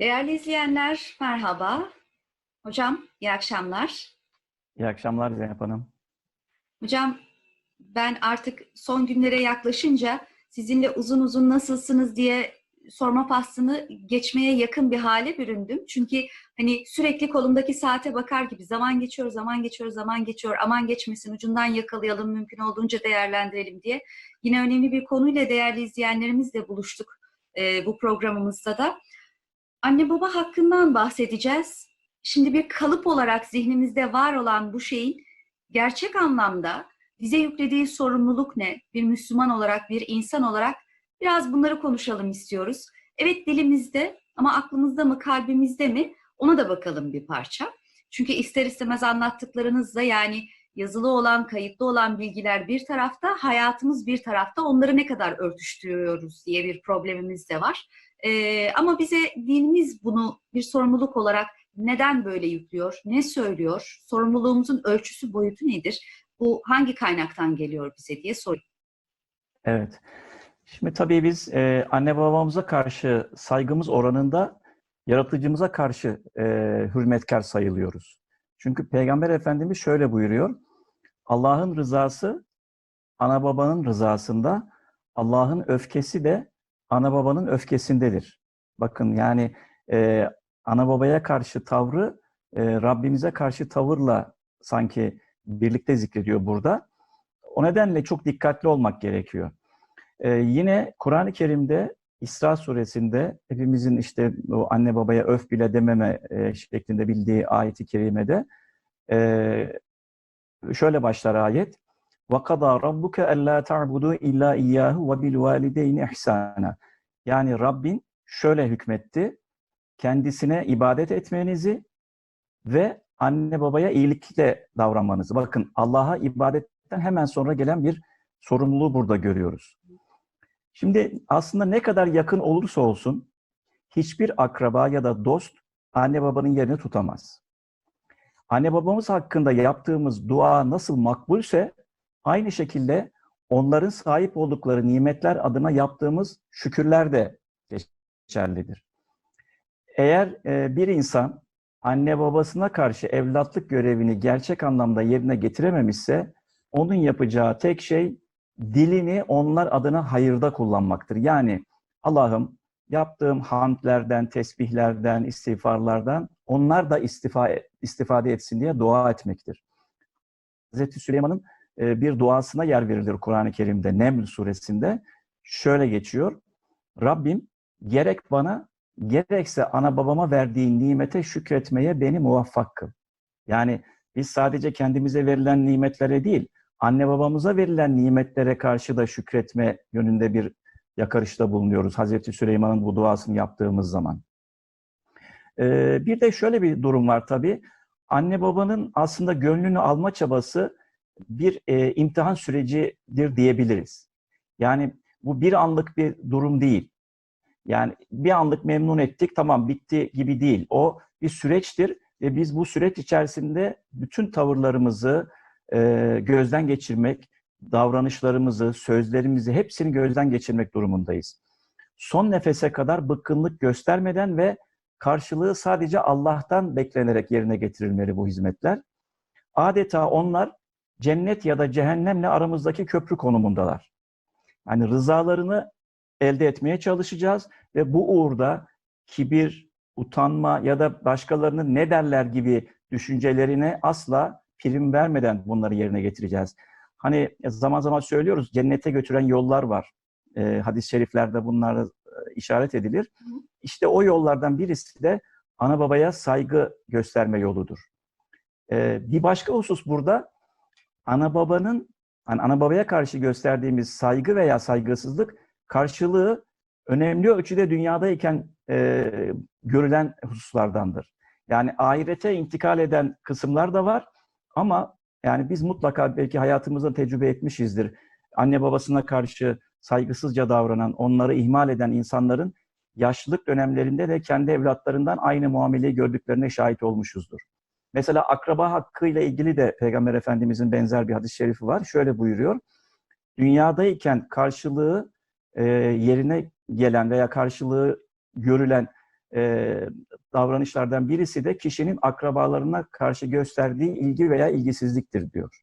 Değerli izleyenler, merhaba. Hocam, iyi akşamlar. İyi akşamlar Zeynep Hanım. Hocam, ben artık son günlere yaklaşınca sizinle uzun uzun nasılsınız diye sorma faslını geçmeye yakın bir hale büründüm. Çünkü hani sürekli kolumdaki saate bakar gibi zaman geçiyor, zaman geçiyor, zaman geçiyor. Aman geçmesin, ucundan yakalayalım, mümkün olduğunca değerlendirelim diye. Yine önemli bir konuyla değerli izleyenlerimizle buluştuk e, bu programımızda da. Anne baba hakkından bahsedeceğiz. Şimdi bir kalıp olarak zihnimizde var olan bu şeyin gerçek anlamda bize yüklediği sorumluluk ne? Bir Müslüman olarak, bir insan olarak biraz bunları konuşalım istiyoruz. Evet dilimizde ama aklımızda mı, kalbimizde mi? Ona da bakalım bir parça. Çünkü ister istemez anlattıklarınızla yani yazılı olan, kayıtlı olan bilgiler bir tarafta, hayatımız bir tarafta. Onları ne kadar örtüştürüyoruz diye bir problemimiz de var. Ee, ama bize dinimiz bunu bir sorumluluk olarak neden böyle yüklüyor, ne söylüyor, sorumluluğumuzun ölçüsü, boyutu nedir, bu hangi kaynaktan geliyor bize diye soruyor. Evet. Şimdi tabii biz e, anne babamıza karşı saygımız oranında yaratıcımıza karşı e, hürmetkar sayılıyoruz. Çünkü Peygamber Efendimiz şöyle buyuruyor. Allah'ın rızası ana babanın rızasında, Allah'ın öfkesi de ana babanın öfkesindedir. Bakın yani e, ana babaya karşı tavrı e, Rabbimize karşı tavırla sanki birlikte zikrediyor burada. O nedenle çok dikkatli olmak gerekiyor. Ee, yine Kur'an-ı Kerim'de İsra suresinde hepimizin işte o anne babaya öf bile dememe e, şeklinde bildiği ayeti kerimede e, şöyle başlar ayet. وَقَضَى رَبُّكَ أَلَّا تَعْبُدُوا إِلَّا إِيَّاهُ وَبِالْوَالِدَيْنِ إِحْسَانًا yani Rabbin şöyle hükmetti. Kendisine ibadet etmenizi ve anne babaya iyilikle davranmanızı. Bakın Allah'a ibadetten hemen sonra gelen bir sorumluluğu burada görüyoruz. Şimdi aslında ne kadar yakın olursa olsun hiçbir akraba ya da dost anne babanın yerini tutamaz. Anne babamız hakkında yaptığımız dua nasıl makbulse aynı şekilde onların sahip oldukları nimetler adına yaptığımız şükürler de geçerlidir. Eğer e, bir insan anne babasına karşı evlatlık görevini gerçek anlamda yerine getirememişse onun yapacağı tek şey dilini onlar adına hayırda kullanmaktır. Yani Allah'ım yaptığım hamdlerden, tesbihlerden, istiğfarlardan onlar da istifa, istifade etsin diye dua etmektir. Hz. Süleyman'ın e, bir duasına yer verilir Kur'an-ı Kerim'de Neml suresinde. Şöyle geçiyor. Rabbim gerek bana gerekse ana babama verdiğin nimete şükretmeye beni muvaffak kıl. Yani biz sadece kendimize verilen nimetlere değil, anne babamıza verilen nimetlere karşı da şükretme yönünde bir yakarışta bulunuyoruz. Hazreti Süleyman'ın bu duasını yaptığımız zaman. Ee, bir de şöyle bir durum var tabii. Anne babanın aslında gönlünü alma çabası bir e, imtihan sürecidir diyebiliriz. Yani bu bir anlık bir durum değil. Yani bir anlık memnun ettik, tamam bitti gibi değil. O bir süreçtir ve biz bu süreç içerisinde bütün tavırlarımızı e, gözden geçirmek, davranışlarımızı, sözlerimizi hepsini gözden geçirmek durumundayız. Son nefese kadar bıkkınlık göstermeden ve karşılığı sadece Allah'tan beklenerek yerine getirilmeli bu hizmetler. Adeta onlar cennet ya da cehennemle aramızdaki köprü konumundalar. Yani rızalarını elde etmeye çalışacağız ve bu uğurda kibir, utanma ya da başkalarının ne derler gibi düşüncelerine asla prim vermeden bunları yerine getireceğiz. Hani zaman zaman söylüyoruz cennete götüren yollar var. E, hadis-i şeriflerde bunlar işaret edilir. İşte o yollardan birisi de ana babaya saygı gösterme yoludur. E, bir başka husus burada ana babanın yani ana babaya karşı gösterdiğimiz saygı veya saygısızlık karşılığı önemli ölçüde dünyadayken e, görülen hususlardandır. Yani ahirete intikal eden kısımlar da var ama yani biz mutlaka belki hayatımızda tecrübe etmişizdir. Anne babasına karşı saygısızca davranan, onları ihmal eden insanların yaşlılık dönemlerinde de kendi evlatlarından aynı muameleyi gördüklerine şahit olmuşuzdur. Mesela akraba hakkıyla ilgili de Peygamber Efendimizin benzer bir hadis-i şerifi var. Şöyle buyuruyor. Dünyadayken karşılığı e, yerine gelen veya karşılığı görülen e, davranışlardan birisi de kişinin akrabalarına karşı gösterdiği ilgi veya ilgisizliktir diyor.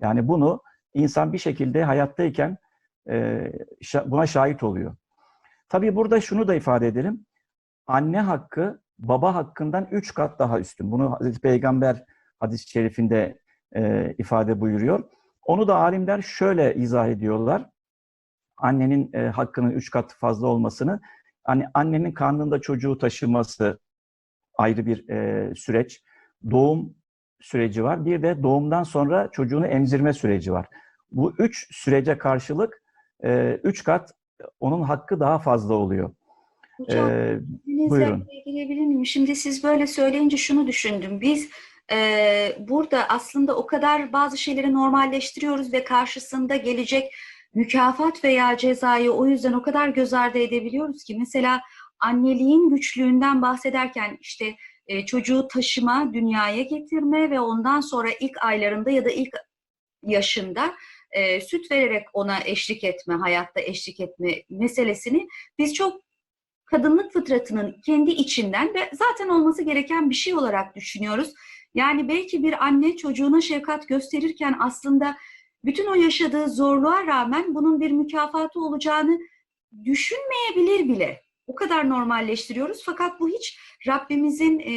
Yani bunu insan bir şekilde hayattayken e, buna şahit oluyor. Tabii burada şunu da ifade edelim. Anne hakkı baba hakkından üç kat daha üstün. Bunu Hazreti Peygamber hadis-i şerifinde e, ifade buyuruyor. Onu da alimler şöyle izah ediyorlar. Annenin e, hakkının üç kat fazla olmasını, hani annenin karnında çocuğu taşıması ayrı bir e, süreç. Doğum süreci var. Bir de doğumdan sonra çocuğunu emzirme süreci var. Bu üç sürece karşılık e, üç kat onun hakkı daha fazla oluyor. Hocam, E, izninizle buyurun. girebilir miyim? Şimdi siz böyle söyleyince şunu düşündüm. Biz e, burada aslında o kadar bazı şeyleri normalleştiriyoruz ve karşısında gelecek mükafat veya cezayı o yüzden o kadar göz ardı edebiliyoruz ki. Mesela anneliğin güçlüğünden bahsederken işte e, çocuğu taşıma, dünyaya getirme ve ondan sonra ilk aylarında ya da ilk yaşında e, süt vererek ona eşlik etme, hayatta eşlik etme meselesini biz çok kadınlık fıtratının kendi içinden ve zaten olması gereken bir şey olarak düşünüyoruz. Yani belki bir anne çocuğuna şefkat gösterirken aslında bütün o yaşadığı zorluğa rağmen bunun bir mükafatı olacağını düşünmeyebilir bile. O kadar normalleştiriyoruz fakat bu hiç Rabbimizin e,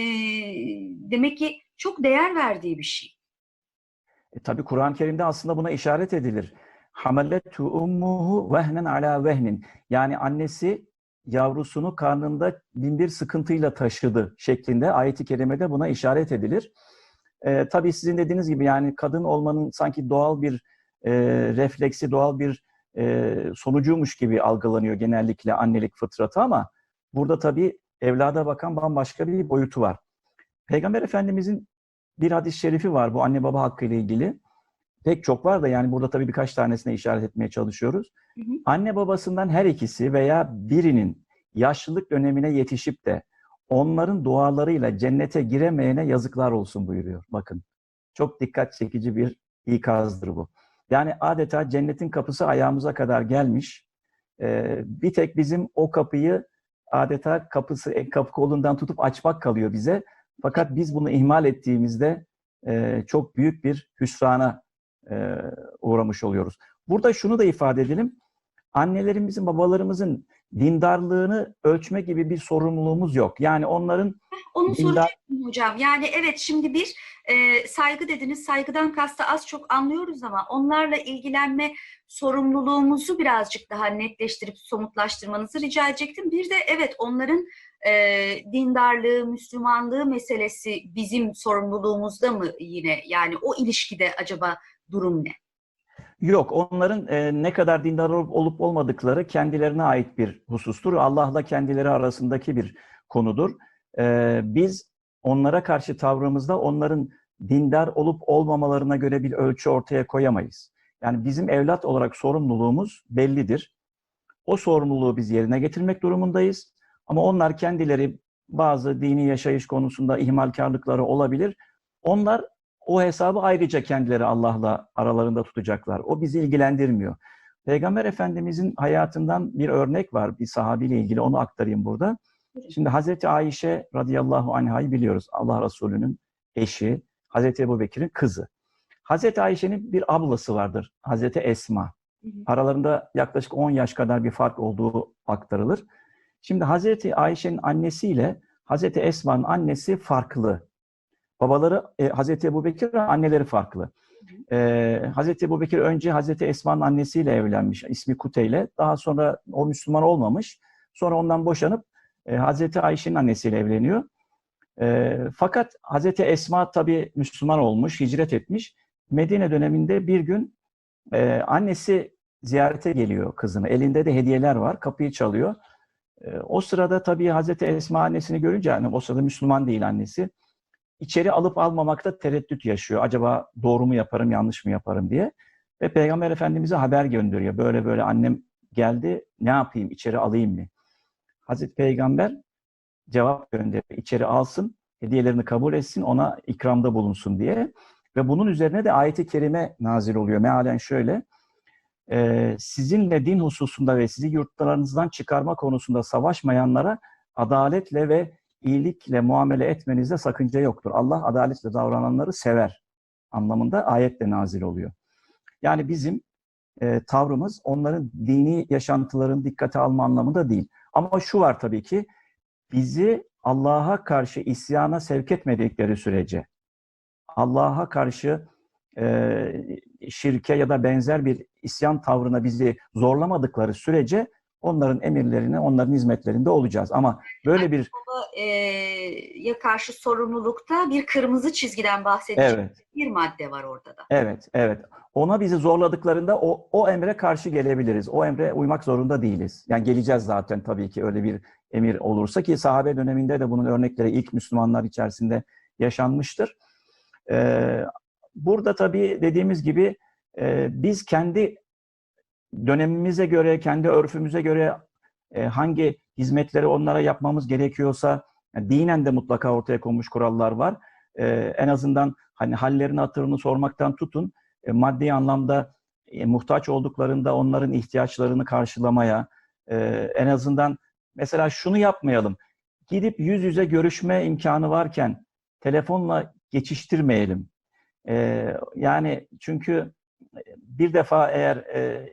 demek ki çok değer verdiği bir şey. E, tabii Kur'an-ı Kerim'de aslında buna işaret edilir. Hamalletu ummuhu vehnen ala vehnin. Yani annesi yavrusunu karnında bin bir sıkıntıyla taşıdı şeklinde ayet-i kerimede buna işaret edilir. E, tabii sizin dediğiniz gibi yani kadın olmanın sanki doğal bir e, refleksi, doğal bir e, sonucuymuş gibi algılanıyor genellikle annelik fıtratı ama burada tabii evlada bakan bambaşka bir boyutu var. Peygamber Efendimizin bir hadis-i şerifi var bu anne baba hakkı ile ilgili. Pek çok var da yani burada tabii birkaç tanesine işaret etmeye çalışıyoruz. Hı hı. Anne babasından her ikisi veya birinin yaşlılık dönemine yetişip de onların dualarıyla cennete giremeyene yazıklar olsun buyuruyor. Bakın çok dikkat çekici bir ikazdır bu. Yani adeta cennetin kapısı ayağımıza kadar gelmiş. Ee, bir tek bizim o kapıyı adeta kapısı e, kapı kolundan tutup açmak kalıyor bize. Fakat biz bunu ihmal ettiğimizde e, çok büyük bir hüsrana e, uğramış oluyoruz. Burada şunu da ifade edelim. Annelerimizin, babalarımızın dindarlığını ölçme gibi bir sorumluluğumuz yok. Yani onların Onu Dindar- soracaktım hocam. Yani evet şimdi bir e, saygı dediniz. Saygıdan kasta az çok anlıyoruz ama onlarla ilgilenme sorumluluğumuzu birazcık daha netleştirip somutlaştırmanızı rica edecektim. Bir de evet onların e, dindarlığı, Müslümanlığı meselesi bizim sorumluluğumuzda mı yine? Yani o ilişkide acaba durum ne? Yok, onların e, ne kadar dindar olup, olup olmadıkları kendilerine ait bir husustur. Allah'la kendileri arasındaki bir konudur. E, biz onlara karşı tavrımızda onların dindar olup olmamalarına göre bir ölçü ortaya koyamayız. Yani bizim evlat olarak sorumluluğumuz bellidir. O sorumluluğu biz yerine getirmek durumundayız. Ama onlar kendileri bazı dini yaşayış konusunda ihmalkarlıkları olabilir. Onlar o hesabı ayrıca kendileri Allah'la aralarında tutacaklar. O bizi ilgilendirmiyor. Peygamber Efendimizin hayatından bir örnek var bir sahabiyle ilgili onu aktarayım burada. Şimdi Hazreti Ayşe radıyallahu anhayı biliyoruz. Allah Resulü'nün eşi, Hazreti Ebu Bekir'in kızı. Hazreti Ayşe'nin bir ablası vardır. Hazreti Esma. Aralarında yaklaşık 10 yaş kadar bir fark olduğu aktarılır. Şimdi Hazreti Ayşe'nin annesiyle Hazreti Esma'nın annesi farklı. Babaları e, Hazreti Ebu Bekir anneleri farklı. E, Hazreti Ebu Bekir önce Hazreti Esma'nın annesiyle evlenmiş. ismi Kuteyle. Daha sonra o Müslüman olmamış. Sonra ondan boşanıp e, Hazreti Ayşe'nin annesiyle evleniyor. E, fakat Hazreti Esma tabii Müslüman olmuş, hicret etmiş. Medine döneminde bir gün e, annesi ziyarete geliyor kızını. Elinde de hediyeler var. Kapıyı çalıyor. E, o sırada tabii Hazreti Esma annesini görünce, yani o sırada Müslüman değil annesi içeri alıp almamakta tereddüt yaşıyor. Acaba doğru mu yaparım, yanlış mı yaparım diye. Ve Peygamber Efendimiz'e haber gönderiyor. Böyle böyle annem geldi, ne yapayım, içeri alayım mı? Hazreti Peygamber cevap gönderiyor. İçeri alsın, hediyelerini kabul etsin, ona ikramda bulunsun diye. Ve bunun üzerine de ayeti kerime nazil oluyor. Mealen şöyle, e, sizinle din hususunda ve sizi yurtlarınızdan çıkarma konusunda savaşmayanlara adaletle ve iyilikle muamele etmenizde sakınca yoktur. Allah adaletle davrananları sever anlamında ayetle nazil oluyor. Yani bizim e, tavrımız onların dini yaşantılarını dikkate alma anlamında değil. Ama şu var tabii ki bizi Allah'a karşı isyana sevk etmedikleri sürece Allah'a karşı e, şirke ya da benzer bir isyan tavrına bizi zorlamadıkları sürece onların emirlerine, onların hizmetlerinde olacağız. Ama böyle bir ya karşı sorumlulukta bir kırmızı çizgiden bahsedecek evet, bir madde var orada da. evet, evet. Ona bizi zorladıklarında o, o emre karşı gelebiliriz. O emre uymak zorunda değiliz. Yani geleceğiz zaten tabii ki öyle bir emir olursa ki sahabe döneminde de bunun örnekleri ilk Müslümanlar içerisinde yaşanmıştır. Ee, burada tabii dediğimiz gibi e, biz kendi dönemimize göre, kendi örfümüze göre e, hangi hizmetleri onlara yapmamız gerekiyorsa, yani dinen de mutlaka ortaya konmuş kurallar var. E, en azından hani hallerini hatırını sormaktan tutun, e, maddi anlamda e, muhtaç olduklarında onların ihtiyaçlarını karşılamaya, e, en azından mesela şunu yapmayalım, gidip yüz yüze görüşme imkanı varken telefonla geçiştirmeyelim. E, yani çünkü bir defa eğer e,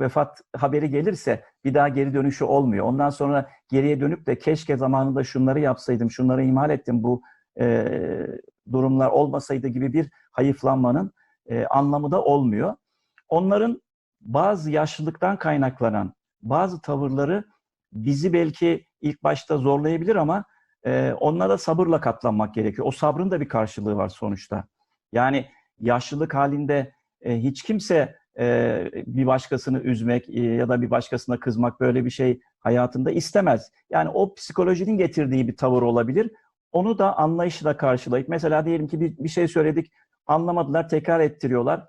vefat haberi gelirse bir daha geri dönüşü olmuyor. Ondan sonra geriye dönüp de keşke zamanında şunları yapsaydım, şunları ihmal ettim, bu e, durumlar olmasaydı gibi bir hayıflanmanın e, anlamı da olmuyor. Onların bazı yaşlılıktan kaynaklanan bazı tavırları bizi belki ilk başta zorlayabilir ama e, onlara sabırla katlanmak gerekiyor. O sabrın da bir karşılığı var sonuçta. Yani yaşlılık halinde e, hiç kimse e, bir başkasını üzmek e, ya da bir başkasına kızmak böyle bir şey hayatında istemez. Yani o psikolojinin getirdiği bir tavır olabilir. Onu da anlayışla karşılayıp mesela diyelim ki bir, şey söyledik anlamadılar tekrar ettiriyorlar.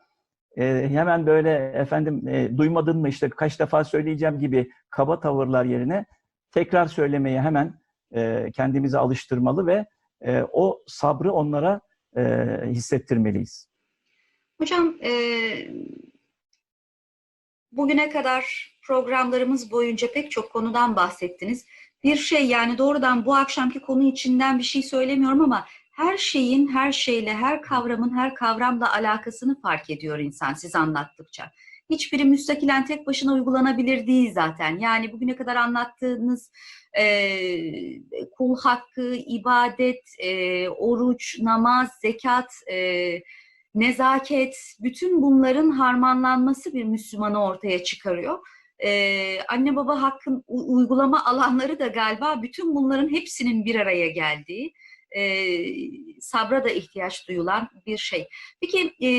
E, hemen böyle efendim e, duymadın mı işte kaç defa söyleyeceğim gibi kaba tavırlar yerine tekrar söylemeye hemen e, kendimizi alıştırmalı ve e, o sabrı onlara e, hissettirmeliyiz. Hocam e, bugüne kadar programlarımız boyunca pek çok konudan bahsettiniz. Bir şey yani doğrudan bu akşamki konu içinden bir şey söylemiyorum ama her şeyin, her şeyle, her kavramın, her kavramla alakasını fark ediyor insan siz anlattıkça. Hiçbiri müstakilen tek başına uygulanabilir değil zaten. Yani bugüne kadar anlattığınız e, kul hakkı, ibadet, e, oruç, namaz, zekat, e, nezaket, bütün bunların harmanlanması bir Müslümanı ortaya çıkarıyor. Ee, anne baba hakkın uygulama alanları da galiba bütün bunların hepsinin bir araya geldiği, e, sabra da ihtiyaç duyulan bir şey. Peki e,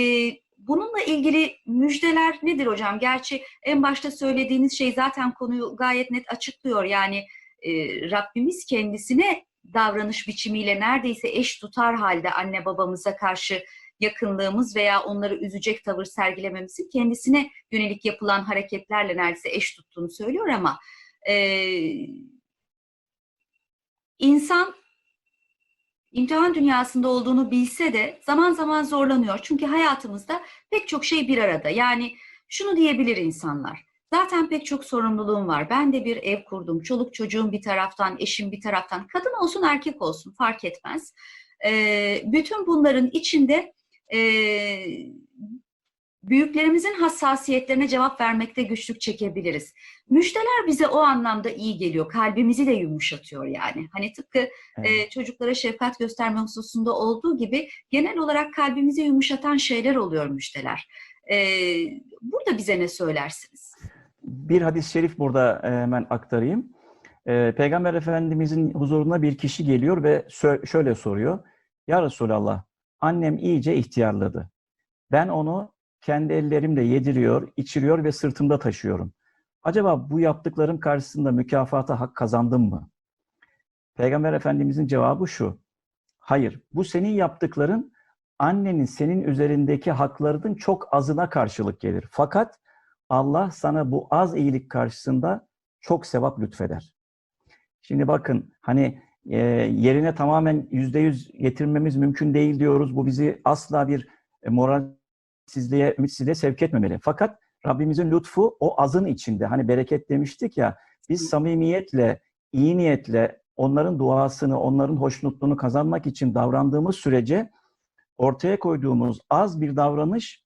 bununla ilgili müjdeler nedir hocam? Gerçi en başta söylediğiniz şey zaten konuyu gayet net açıklıyor. Yani e, Rabbimiz kendisine davranış biçimiyle neredeyse eş tutar halde anne babamıza karşı yakınlığımız veya onları üzecek tavır sergilememizin kendisine yönelik yapılan hareketlerle neredeyse eş tuttuğunu söylüyor ama e, insan imtihan dünyasında olduğunu bilse de zaman zaman zorlanıyor. Çünkü hayatımızda pek çok şey bir arada. Yani şunu diyebilir insanlar. Zaten pek çok sorumluluğum var. Ben de bir ev kurdum. Çoluk çocuğum bir taraftan, eşim bir taraftan. Kadın olsun erkek olsun fark etmez. E, bütün bunların içinde e, büyüklerimizin hassasiyetlerine cevap vermekte güçlük çekebiliriz. Müjdeler bize o anlamda iyi geliyor. Kalbimizi de yumuşatıyor yani. Hani tıpkı Evet. e, çocuklara şefkat gösterme hususunda olduğu gibi genel olarak kalbimizi yumuşatan şeyler oluyor müjdeler. E, burada bize ne söylersiniz? Bir hadis-i şerif burada hemen aktarayım. E, Peygamber Efendimizin huzuruna bir kişi geliyor ve şöyle soruyor. Ya Resulallah, annem iyice ihtiyarladı. Ben onu kendi ellerimle yediriyor, içiriyor ve sırtımda taşıyorum. Acaba bu yaptıklarım karşısında mükafata hak kazandım mı? Peygamber Efendimizin cevabı şu. Hayır, bu senin yaptıkların annenin senin üzerindeki haklarının çok azına karşılık gelir. Fakat Allah sana bu az iyilik karşısında çok sevap lütfeder. Şimdi bakın hani e, yerine tamamen yüzde yüz getirmemiz mümkün değil diyoruz. Bu bizi asla bir e, moralsizliğe, ümitsizliğe sevk etmemeli. Fakat Rabbimizin lütfu o azın içinde. Hani bereket demiştik ya, biz samimiyetle iyi niyetle onların duasını, onların hoşnutluğunu kazanmak için davrandığımız sürece ortaya koyduğumuz az bir davranış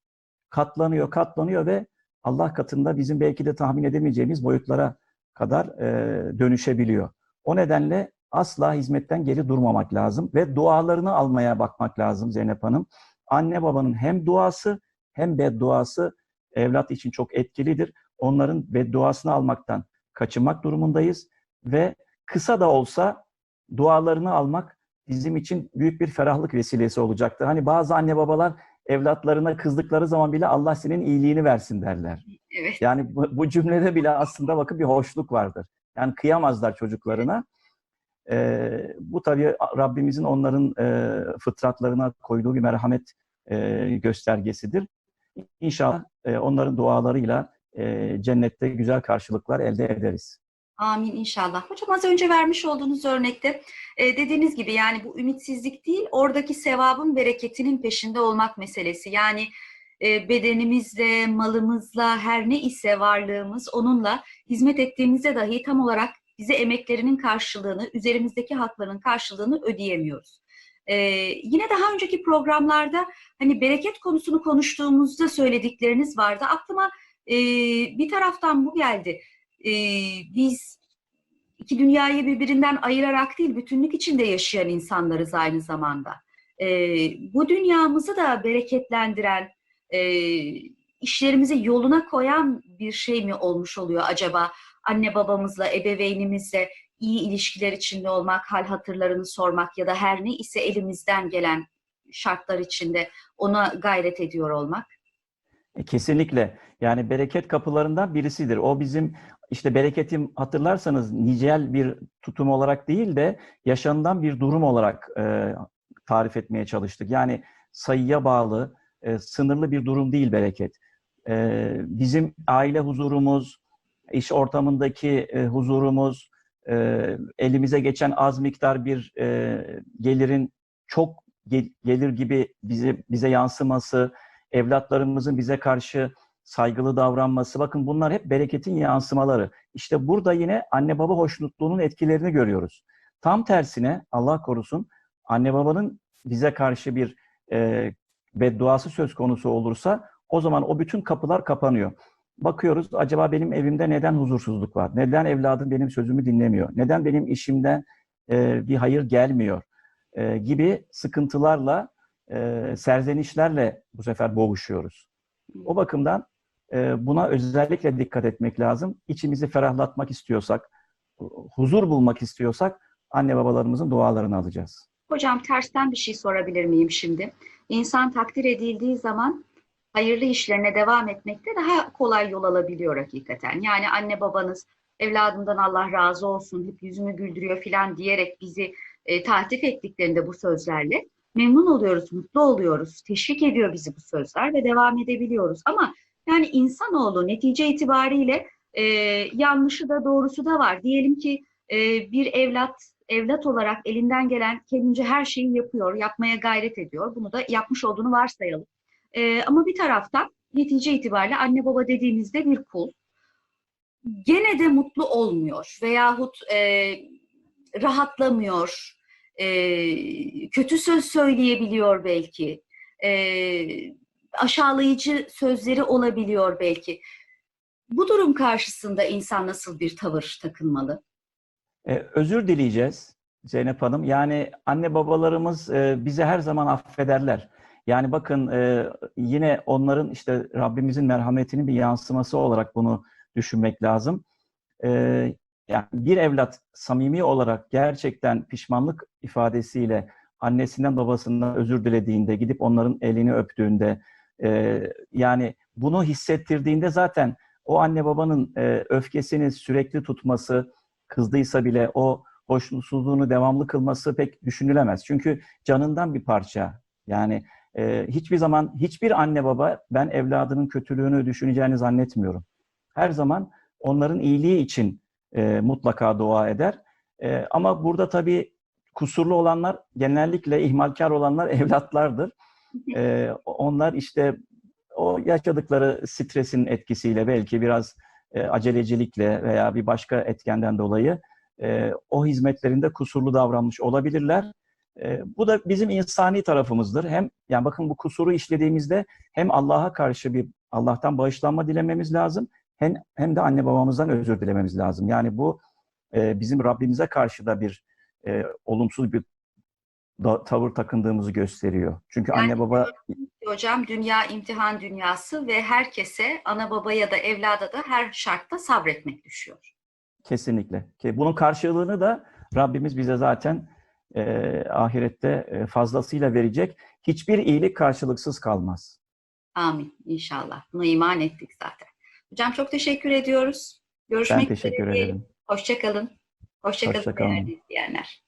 katlanıyor, katlanıyor ve Allah katında bizim belki de tahmin edemeyeceğimiz boyutlara kadar e, dönüşebiliyor. O nedenle asla hizmetten geri durmamak lazım ve dualarını almaya bakmak lazım Zeynep Hanım. Anne babanın hem duası hem bedduası evlat için çok etkilidir. Onların bedduasını almaktan kaçınmak durumundayız ve kısa da olsa dualarını almak bizim için büyük bir ferahlık vesilesi olacaktır. Hani bazı anne babalar evlatlarına kızdıkları zaman bile Allah senin iyiliğini versin derler. Evet. Yani bu, bu cümlede bile aslında bakın bir hoşluk vardır. Yani kıyamazlar çocuklarına. Ee, bu tabii Rabbimizin onların e, fıtratlarına koyduğu bir merhamet e, göstergesidir. İnşallah e, onların dualarıyla e, cennette güzel karşılıklar elde ederiz. Amin inşallah. Hocam az önce vermiş olduğunuz örnekte e, dediğiniz gibi yani bu ümitsizlik değil, oradaki sevabın bereketinin peşinde olmak meselesi. Yani e, bedenimizle, malımızla, her ne ise varlığımız onunla hizmet ettiğimizde dahi tam olarak bize emeklerinin karşılığını, üzerimizdeki hakların karşılığını ödeyemiyoruz. E, yine daha önceki programlarda hani bereket konusunu konuştuğumuzda söyledikleriniz vardı. Aklıma e, bir taraftan bu geldi e, biz iki dünyayı birbirinden ayırarak değil, bütünlük içinde yaşayan insanlarız aynı zamanda. E, bu dünyamızı da bereketlendiren, e, işlerimizi yoluna koyan bir şey mi olmuş oluyor acaba? Anne babamızla, ebeveynimizle iyi ilişkiler içinde olmak, hal hatırlarını sormak ya da her ne ise elimizden gelen şartlar içinde ona gayret ediyor olmak. E, Kesinlikle. Yani bereket kapılarından birisidir. O bizim işte bereketim hatırlarsanız nicel bir tutum olarak değil de yaşanılan bir durum olarak e, tarif etmeye çalıştık. Yani sayıya bağlı, e, sınırlı bir durum değil bereket. E, bizim aile huzurumuz, iş ortamındaki e, huzurumuz, e, elimize geçen az miktar bir e, gelirin çok gel- gelir gibi bize bize yansıması, evlatlarımızın bize karşı saygılı davranması. Bakın bunlar hep bereketin yansımaları. İşte burada yine anne baba hoşnutluğunun etkilerini görüyoruz. Tam tersine Allah korusun anne babanın bize karşı bir e, bedduası söz konusu olursa o zaman o bütün kapılar kapanıyor. Bakıyoruz acaba benim evimde neden huzursuzluk var? Neden evladım benim sözümü dinlemiyor? Neden benim işimden e, bir hayır gelmiyor? E, gibi sıkıntılarla, e, serzenişlerle bu sefer boğuşuyoruz. O bakımdan e, buna özellikle dikkat etmek lazım. İçimizi ferahlatmak istiyorsak, huzur bulmak istiyorsak anne babalarımızın dualarını alacağız. Hocam tersten bir şey sorabilir miyim şimdi? İnsan takdir edildiği zaman hayırlı işlerine devam etmekte daha kolay yol alabiliyor hakikaten. Yani anne babanız evladımdan Allah razı olsun, hep yüzümü güldürüyor falan diyerek bizi e, tahtif ettiklerinde bu sözlerle memnun oluyoruz, mutlu oluyoruz. Teşvik ediyor bizi bu sözler ve devam edebiliyoruz. Ama yani insanoğlu netice itibariyle e, yanlışı da doğrusu da var. Diyelim ki e, bir evlat evlat olarak elinden gelen kendince her şeyi yapıyor, yapmaya gayret ediyor. Bunu da yapmış olduğunu varsayalım. Ee, ama bir taraftan netice itibariyle anne baba dediğimizde bir kul. Gene de mutlu olmuyor veyahut e, rahatlamıyor, e, kötü söz söyleyebiliyor belki, e, aşağılayıcı sözleri olabiliyor belki. Bu durum karşısında insan nasıl bir tavır takınmalı? Ee, özür dileyeceğiz Zeynep Hanım. Yani anne babalarımız e, bize her zaman affederler. Yani bakın e, yine onların işte Rabbimizin merhametinin bir yansıması olarak bunu düşünmek lazım. E, yani bir evlat samimi olarak gerçekten pişmanlık ifadesiyle annesinden babasından özür dilediğinde, gidip onların elini öptüğünde, e, yani bunu hissettirdiğinde zaten o anne babanın e, öfkesini sürekli tutması, kızdıysa bile o hoşnutsuzluğunu devamlı kılması pek düşünülemez. Çünkü canından bir parça. Yani e, hiçbir zaman hiçbir anne baba ben evladının kötülüğünü düşüneceğini zannetmiyorum. Her zaman onların iyiliği için e, mutlaka dua eder. E, ama burada tabii kusurlu olanlar genellikle ihmalkar olanlar evlatlardır. E, onlar işte o yaşadıkları stresin etkisiyle belki biraz e, acelecilikle veya bir başka etkenden dolayı e, o hizmetlerinde kusurlu davranmış olabilirler. E, bu da bizim insani tarafımızdır. Hem yani bakın bu kusuru işlediğimizde hem Allah'a karşı bir Allah'tan bağışlanma dilememiz lazım. Hem hem de anne babamızdan özür dilememiz lazım. Yani bu e, bizim Rabbimize karşı da bir e, olumsuz bir da, tavır takındığımızı gösteriyor. Çünkü Yani anne baba Hocam dünya imtihan dünyası ve herkese ana baba ya da evlada da her şartta sabretmek düşüyor. kesinlikle bunun karşılığını da Rabbimiz bize zaten e, ahirette e, fazlasıyla verecek. Hiçbir iyilik karşılıksız kalmaz. Amin inşallah. Buna iman ettik zaten. Hocam çok teşekkür ediyoruz. Görüşmek Ben teşekkür üzere. ederim. Hoşçakalın. Hoşçakalın Hoşça kalın. değerli izleyenler.